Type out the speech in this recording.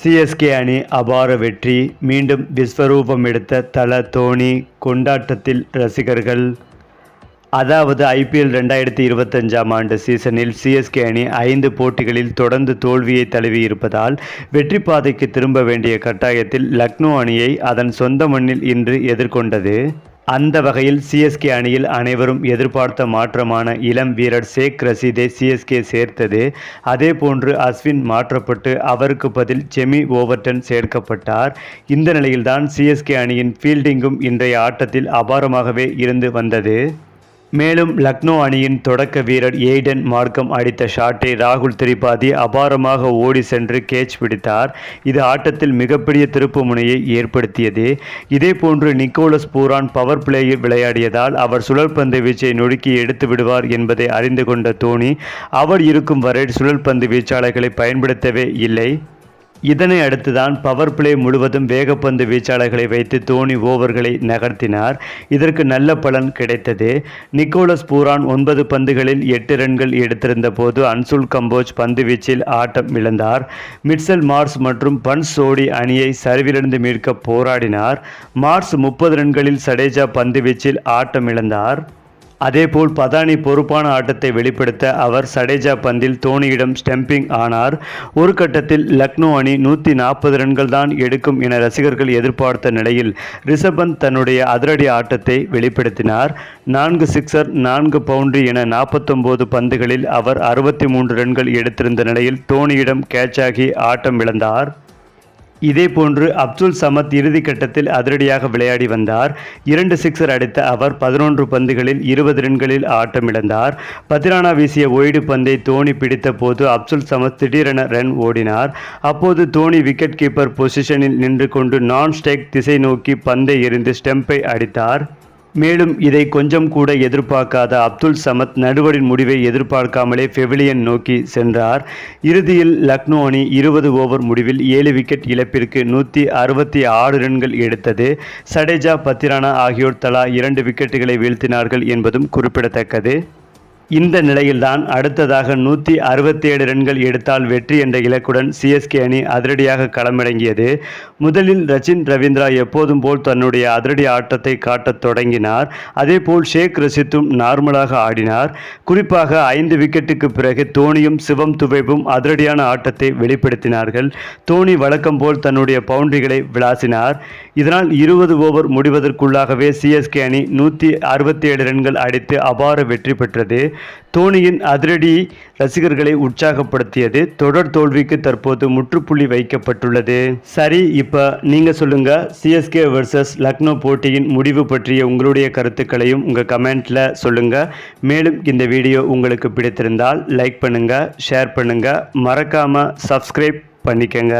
CSK அணி அபார வெற்றி. மீண்டும் விஸ்வரூபம் எடுத்த தல தோனி கொண்டாட்டத்தில் ரசிகர்கள். அதாவது ஐபிஎல் ரெண்டாயிரத்தி இருபத்தஞ்சாம் ஆண்டு சீசனில் சிஎஸ்கே அணி ஐந்து போட்டிகளில் தொடர்ந்து தோல்வியை தழுவி இருப்பதால் வெற்றி பாதைக்கு திரும்ப வேண்டிய கட்டாயத்தில் லக்னோ அணியை அதன் சொந்த மண்ணில் இன்று எதிர்கொண்டது. அந்த வகையில் சிஎஸ்கே அணியில் அனைவரும் எதிர்பார்த்த மாற்றமான இளம் வீரர் ஷேக் ரசீதை சிஎஸ்கே சேர்த்தது. அதேபோன்று அஸ்வின் மாற்றப்பட்டு அவருக்கு பதில் ஜெமி ஓவர்டன் சேர்க்கப்பட்டார். இந்த நிலையில்தான் சிஎஸ்கே அணியின் ஃபீல்டிங்கும் இன்றைய ஆட்டத்தில் அபாரமாகவே இருந்து வந்தது. மேலும் லக்னோ அணியின் தொடக்க வீரர் எய்டன் மார்க்கம் அடித்த ஷாட்டை ராகுல் திரிபாதி அபாரமாக ஓடி சென்று கேட்ச் பிடித்தார். இது ஆட்டத்தில் மிகப்பெரிய திருப்பு முனையை ஏற்படுத்தியது. இதேபோன்று நிக்கோலஸ் பூரான் பவர் பிளேயில் விளையாடியதால் அவர் சுழற்பந்து வீச்சை நொடுக்கி எடுத்து விடுவார் என்பதை அறிந்து கொண்ட தோனி அவர் இருக்கும் வரை சுழற்பந்து வீச்சாளர்களை பயன்படுத்தவே இல்லை. இதனை அடுத்துதான் பவர் பிளே முழுவதும் வேகப்பந்து வீச்சாளர்களை வைத்து தோனி ஓவர்களை நகர்த்தினார். இதற்கு நல்ல பலன் கிடைத்தது. நிக்கோலஸ் பூரான் ஒன்பது பந்துகளில் எட்டு ரன்கள் எடுத்திருந்த போது அன்சுல் கம்போஜ் பந்து வீச்சில் ஆட்டம் இழந்தார். மிட்சல் மார்ஸ் மற்றும் பன்ஸ் சோடி அணியை சரிவிலிருந்து மீட்க போராடினார். மார்ஸ் முப்பது ரன்களில் சடேஜா பந்து வீச்சில் ஆட்டம் இழந்தார். அதேபோல் பதானி பொறுப்பான ஆட்டத்தை வெளிப்படுத்த அவர் சடேஜா பந்தில் தோனியிடம் ஸ்டெம்பிங் ஆனார். ஒரு கட்டத்தில் லக்னோ அணி நூற்றி நாற்பது ரன்கள் தான் எடுக்கும் என ரசிகர்கள் எதிர்பார்த்த நிலையில் ரிஷபந்த் தன்னுடைய அதிரடி ஆட்டத்தை வெளிப்படுத்தினார். நான்கு சிக்ஸர் நான்கு பவுண்டரி என நாற்பத்தொம்போது பந்துகளில் அவர் அறுபத்தி மூன்று ரன்கள் எடுத்திருந்த நிலையில் தோனியிடம் கேட்சாகி ஆட்டம் இழந்தார். இதேபோன்று அப்துல் சமத் இறுதி கட்டத்தில் அதிரடியாக விளையாடி வந்தார். இரண்டு சிக்ஸர் அடித்த அவர் பதினொன்று பந்துகளில் இருபது ரன்களில் ஆட்டமிழந்தார். பத்திரானா வீசிய ஒயிடு பந்தை தோனி பிடித்த போது அப்துல் சமத் திடீரென ரன் ஓடினார். அப்போது தோனி விக்கெட் கீப்பர் பொசிஷனில் நின்று கொண்டு நான் ஸ்டெக் திசை நோக்கி பந்தை எறிந்து ஸ்டெம்பை அடித்தார். மேலும் இதை கொஞ்சம் கூட எதிர்பார்க்காத அப்துல் சமத் நடுவரின் முடிவை எதிர்பார்க்காமலே பெவிலியன் நோக்கி சென்றார். இறுதியில் லக்னோ அணி இருபது ஓவர் முடிவில் ஏழு விக்கெட் இழப்பிற்கு நூற்றி அறுபத்தி ஆறு ரன்கள் எடுத்தது. சடேஜா பத்திரானா ஆகியோர் தலா இரண்டு விக்கெட்டுகளை வீழ்த்தினார்கள் என்பதும் குறிப்பிடத்தக்கது. இந்த நிலையில்தான் அடுத்ததாக நூற்றி அறுபத்தேழு ரன்கள் எடுத்தால் வெற்றி என்ற இலக்குடன் சிஎஸ்கே அணி அதிரடியாக களமிறங்கியது. முதலில் ரச்சின் ரவீந்திரா எப்போதும் போல் தன்னுடைய அதிரடி ஆட்டத்தை காட்டத் தொடங்கினார். அதேபோல் ஷேக் ரசித்தும் நார்மலாக ஆடினார். குறிப்பாக ஐந்து விக்கெட்டுக்கு பிறகு தோனியும் சிவம் துவைப்பும் அதிரடியான ஆட்டத்தை வெளிப்படுத்தினார்கள். தோனி வழக்கம் போல் தன்னுடைய பவுண்டரிகளை விளாசினார். இதனால் இருபது ஓவர் முடிவதற்குள்ளாகவே சிஎஸ்கே அணி நூற்றி அறுபத்தி ஏழு ரன்கள் அடித்து அபார வெற்றி பெற்றது. தோனியின் அதிரடி ரசிகர்களை உற்சாகப்படுத்தியது. தொடர் தோல்விக்கு தற்போது முற்றுப்புள்ளி வைக்கப்பட்டுள்ளது. சரி இப்போ நீங்கள் சொல்லுங்கள் சிஎஸ்கே வர்சஸ் லக்னோ போட்டியின் முடிவு பற்றிய உங்களுடைய கருத்துக்களையும் உங்கள் கமெண்ட்டில் சொல்லுங்கள் மேலும் இந்த வீடியோ உங்களுக்கு பிடித்திருந்தால் லைக் பண்ணுங்கள் ஷேர் பண்ணுங்கள் மறக்காமல் சப்ஸ்கிரைப் பண்ணிக்கங்க.